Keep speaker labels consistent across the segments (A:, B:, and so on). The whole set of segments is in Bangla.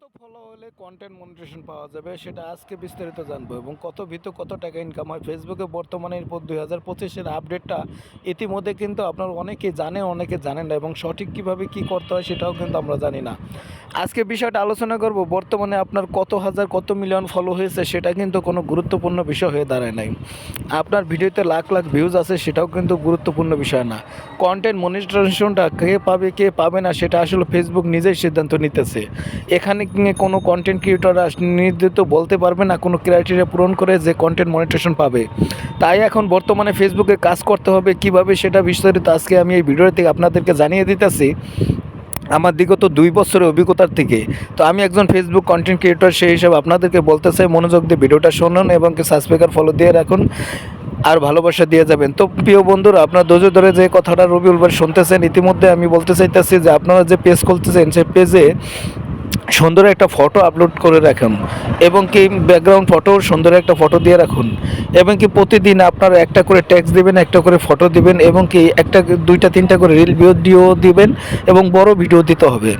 A: কত ফলো হলে কন্টেন্ট মনিটেশন পাওয়া যাবে সেটা আজকে বিস্তারিত জানব এবং কত ভিত, কত টাকা ইনকাম হয়। ফেসবুকে বর্তমানে এরপর দুই হাজার পঁচিশের আপডেটটা ইতিমধ্যে কিন্তু আপনার অনেকে জানে অনেকে জানেন না এবং সঠিক কীভাবে কি করতে হয় সেটাও কিন্তু আমরা জানি না। আজকে বিষয়টা আলোচনা করব, বর্তমানে আপনার কত হাজার, কত মিলিয়ন ফলো হয়েছে সেটা কিন্তু কোনো গুরুত্বপূর্ণ বিষয় হয়ে দাঁড়ায় নাই। আপনার ভিডিওতে লাখ লাখ ভিউজ আছে সেটাও কিন্তু গুরুত্বপূর্ণ বিষয় না। কন্টেন্ট মনিটরেশনটা কে পাবে কে পাবে না সেটা আসলে ফেসবুক নিজেই সিদ্ধান্ত নিতেছে। এখানে কি কোনো কন্টেন্ট ক্রিয়েটররা নির্দিষ্ট বলতে পারবে না, কোনো ক্রাইটেরিয়া পূরণ করে যে কন্টেন্ট মনিটেশন পাবে। তাই এখন বর্তমানে ফেসবুকে কাজ করতে হবে, কীভাবে সেটা বিস্তারিত আজকে আমি এই ভিডিও থেকে আপনাদেরকে জানিয়ে দিতেছি। আমার বিগত দুই বছরের অভিজ্ঞতার থেকে। তো আমি একজন ফেসবুক কন্টেন্ট ক্রিয়েটর সেই হিসাবে আপনাদেরকে বলতে চাই, মনোযোগ দিয়ে ভিডিওটা শুনুন এবং সাবস্ক্রাইবার ফলো দিয়ে রাখুন, আর ভালোবাসা দিয়ে যাবেন। তো প্রিয় বন্ধুরা, আপনার ধৈর্য ধরে যে কথাটা রবিউল ভাই শুনতেছেন, ইতিমধ্যে আমি বলতে চাইতেছি যে আপনারা যে পেজ খুলতেছেন, সেই পেজে সুন্দর একটা ফটো আপলোড করে রাখুন এবং কি ব্যাকগ্রাউন্ড ফটো সুন্দর একটা ফটো দিয়ে রাখুন এবং কি প্রতিদিন আপনারা একটা করে ট্যাক্স দিবেন, একটা করে ফটো দিবেন এবং কি একটা দুইটা, তিনটা করে রিল ভিডিও দিবেন এবং বড় ভিডিও দিতে হবে।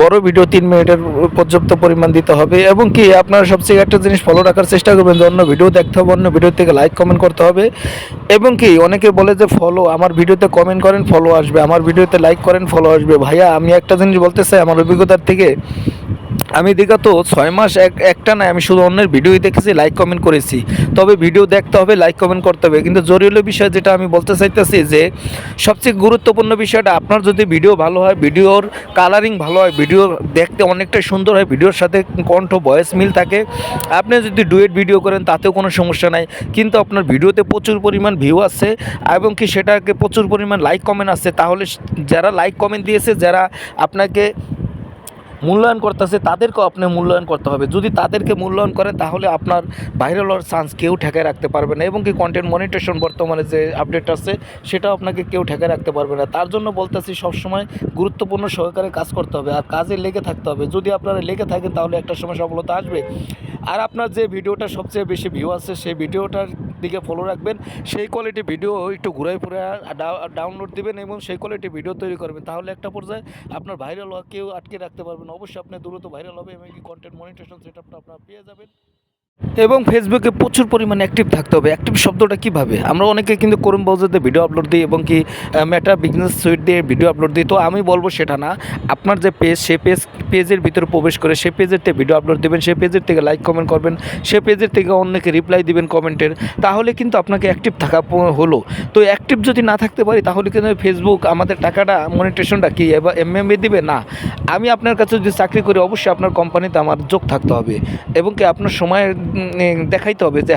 A: বড় ভিডিও তিন মিনিটের পর্যাপ্ত পরিমাণ দিতে হবে এবং কি আপনারা সবচেয়ে একটা জিনিস ফলো রাখার চেষ্টা করবেন যে অন্য ভিডিও দেখতে হবে, অন্য ভিডিও থেকে লাইক কমেন্ট করতে হবে এবং কি অনেকে বলে যে ফলো আমার ভিডিওতে কমেন্ট করেন ফলো আসবে, আমার ভিডিওতে লাইক করেন ফলো আসবে। ভাইয়া, আমি একটা জিনিস বলতে চাই আমার অভিজ্ঞতার থেকে। আমি বিগত ছয় মাস এক একটা না আমি শুধু অন্যের ভিডিওই দেখেছি লাইক কমেন্ট করেছি। তবে ভিডিও দেখতে হবে লাইক কমেন্ট করতে হবে। কিন্তু জরুরি বিষয় যেটা আমি বলতে চাইতেছি যে, সবচেয়ে গুরুত্বপূর্ণ বিষয়টা, আপনার যদি ভিডিও ভালো হয়, ভিডিওর কালারিং ভালো হয়, ভিডিও দেখতে অনেকটাই সুন্দর হয়, ভিডিওর সাথে কণ্ঠ ভয়েস মিল থাকে। আপনি যদি ডুয়েট ভিডিও করেন, তাতেও কোনো সমস্যা নাই। কিন্তু আপনার ভিডিওতে প্রচুর পরিমাণ ভিউ আছে, এবং কি সেটাকে প্রচুর পরিমাণ লাইক কমেন্ট আছে, তাহলে যারা লাইক কমেন্ট দিয়েছে, যারা আপনাকে মূল্যায়ন করতেছে, তাদেরকেও আপনি মূল্যায়ন করতে হবে। যদি তাদেরকে মূল্যায়ন করেন, তাহলে আপনার ভাইরাল হওয়ার চান্স কেউ ঠেকায় রাখতে পারবে না এবং কি কন্টেন্ট মনিটেশন বর্তমানে যে আপডেট আছে, সেটাও আপনাকে কেউ ঠেকায় রাখতে পারবে না। তার জন্য বলতেছি, সবসময় গুরুত্বপূর্ণ সহকারে কাজ করতে হবে। আর কাজে লেগে থাকতে হবে। যদি আপনারা লেগে থাকেন, তাহলে একটা সময় সফলতা আসবে। আর আপনার যে ভিডিওটা সবচেয়ে বেশি ভিউ আছে, সেই ভিডিওটার দিকে ফলো রাখবেন। সেই কোয়ালিটি ভিডিও একটু ঘুরে ফুরে ডাউনলোড দিবেন এবং সেই কোয়ালিটি ভিডিও তৈরি করবেন। তাহলে একটা পর্যায়ে আপনার ভাইরাল কেউ আটকে রাখতে পারবেন অবশ্যই আপনি দ্রুত ভাইরাল হবে এবং কন্টেন্ট মনিটেশন সেটা আপনার পেয়ে যাবেন। এবং ফেসবুকে প্রচুর পরিমাণে অ্যাক্টিভ থাকতে হবে। অ্যাক্টিভ শব্দটা কীভাবে? আমরা অনেকে কিন্তু করুন ব্রাউজারতে ভিডিও আপলোড দিই এবং কি মেটা বিজনেস সুইট দিয়ে ভিডিও আপলোড দিই। তো আমি বলব সেটা না আপনার যে পেজ সে পেজ পেজের ভিতরে প্রবেশ করে সে পেজের থেকে ভিডিও আপলোড দেবেন সে পেজের থেকে লাইক কমেন্ট করবেন সে পেজের থেকে অন্যকে রিপ্লাই দিবেন কমেন্টের তাহলে কিন্তু আপনাকে অ্যাক্টিভ থাকা হলো। তো অ্যাক্টিভ যদি না থাকতে পারি তাহলে কিন্তু ফেসবুক আমাদের টাকাটা মনিটেশনটা কি এবার এম এম এ দিবে? না। আমি আপনার কাছে যদি চাকরি করি অবশ্যই আপনার কোম্পানিতে আমার যোগ থাকতে হবে। এবং কি আপনার সময় উম, দেখাইতে হবে যে